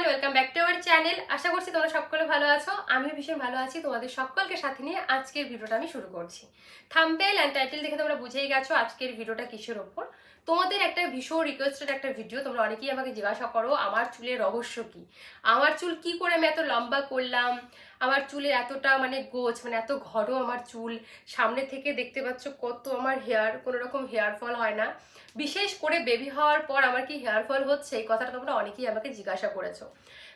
Everyone welcome back to our channel আশা করছি তোমরা সকলে ভালো আছো। আমিও ভীষণ ভালো আছি। তোমাদের সকলকে সাথে নিয়ে আজকের ভিডিওটা আমি শুরু করছি। থাম্পেল অ্যান্ড টাইটেল দেখে তোমরা বুঝেই গেছো আজকের ভিডিওটা কিসের ওপর। তোমাদের একটা ভীষণ রিকোয়েস্টেড একটা ভিডিও তোমরা অনেকেই আমাকে জিজ্ঞাসা করো, আমার চুলের রহস্য কি? আমার চুল কি করে আমি এত লম্বা করলাম? আমার চুলে এতটা মানে গোছ মানে এত ঘন আমার চুল? সামনে থেকে দেখতে পাচ্ছ কত আমার হেয়ার কোনো রকম হেয়ার ফল হয় না। বিশেষ করে বেবি হওয়ার পর আমার কি হেয়ার ফল হচ্ছে? এই কথাটা তোমরা অনেকেই আমাকে জিজ্ঞাসা করেছ।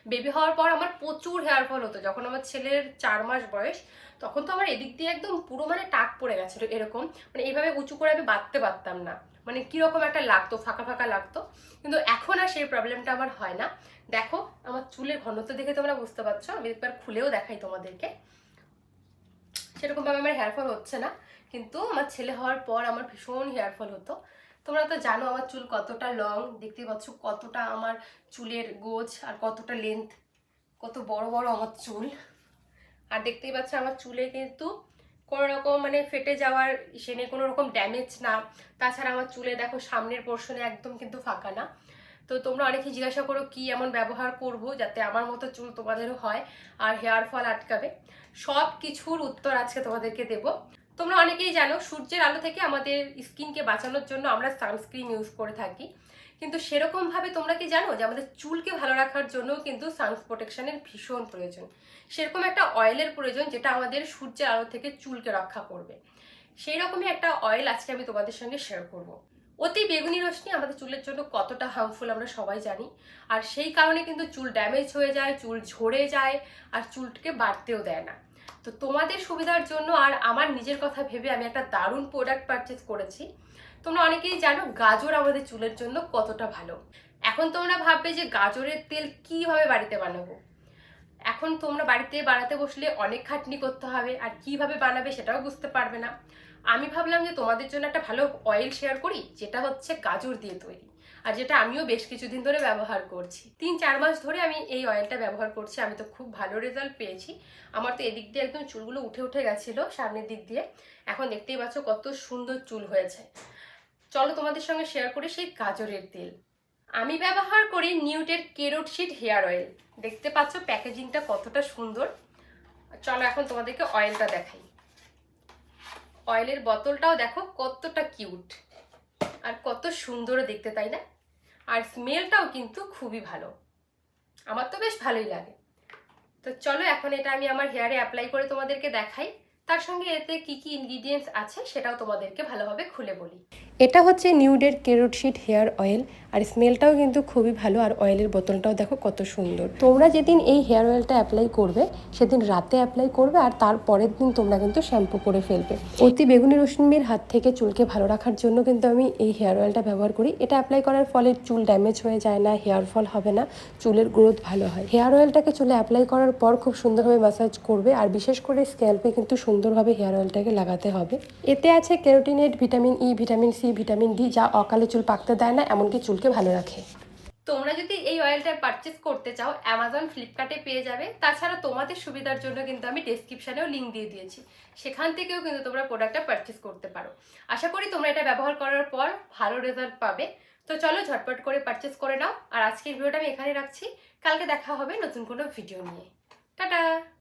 বেবি হওয়ার পর আমার প্রচুর হেয়ার ফল হতো। যখন আমার ছেলের চার মাস বয়স, তখন তো আমার এদিক দিয়ে একদম পুরো মানে টাক পড়ে গেছিল এরকম। মানে এইভাবে উঁচু করে আমি বাঁধতে পারতাম না। মানে কীরকম একটা লাগতো, ফাঁকা ফাঁকা লাগতো। কিন্তু এখন আর সেই প্রবলেমটা আমার হয় না। দেখো, আমার চুলের ঘনত্ব দেখে তোমরা বুঝতে পারছ। আমি একবার খুলেও দেখাই তোমাদেরকে। সেরকমভাবে আমার হেয়ার ফল হচ্ছে না। কিন্তু আমার ছেলে হওয়ার পর আমার ভীষণ হেয়ার ফল হতো। তোমরা তো জানো আমার চুল কতটা লং দেখতে পাচ্ছ কতটা আমার চুলের গোছ আর কতটা লেন্থ কত বড় বড় আমার চুল। আর দেখতেই পাচ্ছ আমার চুলে কিন্তু কোনো রকম মানে ফেটে যাওয়ার সে নেই, কোনো রকম ড্যামেজ না। তাছাড়া আমার চুলে দেখো সামনের পোর্শনে একদম কিন্তু ফাঁকা না। তো তোমরা অনেকে জিজ্ঞাসা করো কি এমন ব্যবহার করব যাতে আমার মতো চুল তোমাদেরও হয় আর হেয়ার ফল আটকাবে। সব কিছুর উত্তর আজকে তোমাদেরকে দেবো। তোমরা অনেকেই জানো, সূর্যের আলো থেকে আমাদের স্কিনকে বাঁচানোর জন্য আমরা সানস্ক্রিন ইউজ করে থাকি। কিন্তু সেরকমভাবে তোমরা কি জানো যে আমাদের চুলকে ভালো রাখার জন্য কিন্তু সানস প্রোটেকশনের ভীষণ প্রয়োজন। সেরকম একটা অয়েলের প্রয়োজন যেটা আমাদের সূর্যের আলো থেকে চুলকে রক্ষা করবে। সেই রকমই একটা অয়েল আজকে আমি তোমাদের সঙ্গে শেয়ার করব। অতি বেগুনি রশ্মি আমাদের চুলের জন্য কতটা হার্মফুল আমরা সবাই জানি। আর সেই কারণে কিন্তু চুল ড্যামেজ হয়ে যায়, চুল ঝরে যায়, আর চুলকে বাড়তেও দেয় না। তো তোমাদের সুবিধার জন্য আর আমার নিজের কথা ভেবে আমি একটা দারুণ প্রোডাক্ট পারচেস করেছি। তোমরা অনেকেই জানো গাজর আমাদের চুলের জন্য কতটা ভালো। এখন তোমরা ভাববে যে গাজরের তেল কীভাবে বাড়িতে বানাবো? এখন তোমরা বাড়িতে বানাতে বসলে অনেক খাটনি করতে হবে আর কীভাবে বানাবে সেটাও বুঝতে পারবে না। আমি ভাবলাম যে তোমাদের জন্য একটা ভালো অয়েল শেয়ার করি, যেটা হচ্ছে গাজর দিয়ে তৈরি। আর যেটা আমিও বেশ কিছুদিন ধরে ব্যবহার করছি। তিন, চার মাস ধরে আমি এই অয়েলটা ব্যবহার করছি, আমি তো খুব ভালো রেজাল্ট পেয়েছি। আমার তো এদিক দিয়ে একদম চুলগুলো উঠে উঠে গেছিল সামনের দিক দিয়ে। এখন দেখতেই পাচ্ছ কত সুন্দর চুল হয়েছে। চলো তোমাদের সঙ্গে শেয়ার করি সেই গাজরের তেল। আমি ব্যবহার করি নিউটের কেরোটশিট হেয়ার অয়েল দেখতে পাচ্ছ প্যাকেজিংটা কতটা সুন্দর। চলো এখন তোমাদেরকে অয়েলটা দেখাই। অয়েলের বোতলটাও দেখো কতটা কিউট আর কত সুন্দর দেখতে, তাই না? আর স্মেলটাও কিন্তু খুবই ভালো। আমার তো বেশ ভালোই লাগে। তো চলো, এখন এটা আমি আমার হেয়ারে অ্যাপ্লাই করে তোমাদেরকে দেখাই। তার সঙ্গে এতে কি কি ইনগ্রিডিয়েন্টস আছে সেটাও তোমাদেরকে ভালোভাবে খুলে বলি। এটা হচ্ছে নিউডের কেরোটশিট হেয়ার অয়েল, আর স্মেলটাও কিন্তু খুবই ভালো, আর অয়েলের বোতলটাও দেখো কত সুন্দর। তোমরা যেদিন এই হেয়ার অয়েলটা অ্যাপ্লাই করবে, সেদিন রাতে অ্যাপ্লাই করবে, আর তার পরের দিন তোমরা কিন্তু শ্যাম্পু করে ফেলবে। অতি বেগুনি রশ্মির হাত থেকে চুলকে ভালো রাখার জন্য কিন্তু আমি এই হেয়ার অয়েলটা ব্যবহার করি। এটা অ্যাপ্লাই করার ফলে চুল ড্যামেজ হয়ে যায় না, হেয়ার ফল হবে না, চুলের গ্রোথ ভালো হয়। হেয়ার অয়েলটাকে চুলে অ্যাপ্লাই করার পর খুব সুন্দরভাবে ম্যাসাজ করবে, আর বিশেষ করে স্ক্যাল্পে কিন্তু সুন্দরভাবে হেয়ার অয়েলটাকে লাগাতে হবে। এতে আছে ক্যারোটিনেট vitamin E, vitamin C, vitamin D যা অকালে চুল পাকতে দেয় না, এমনকি চুলকে ভালো রাখে। তোমরা যদি এই অয়েলটা পারচেস করতে চাও অ্যামাজন ফ্লিপকার্টে পেয়ে যাবে। তাছাড়া তোমাদের সুবিধার জন্য কিন্তু আমি ডেসক্রিপশানেও লিঙ্ক দিয়ে দিয়েছি। সেখান থেকেও কিন্তু তোমরা প্রোডাক্টটা পারচেস করতে পারো। আশা করি তোমরা এটা ব্যবহার করার পর ভালো রেজাল্ট পাবে। তো চলো ঝটপট করে পারচেস করে নাও। আর আজকের ভিডিওটা আমি এখানে রাখছি। কালকে দেখা হবে নতুন কোনো ভিডিও নিয়ে। টাটা!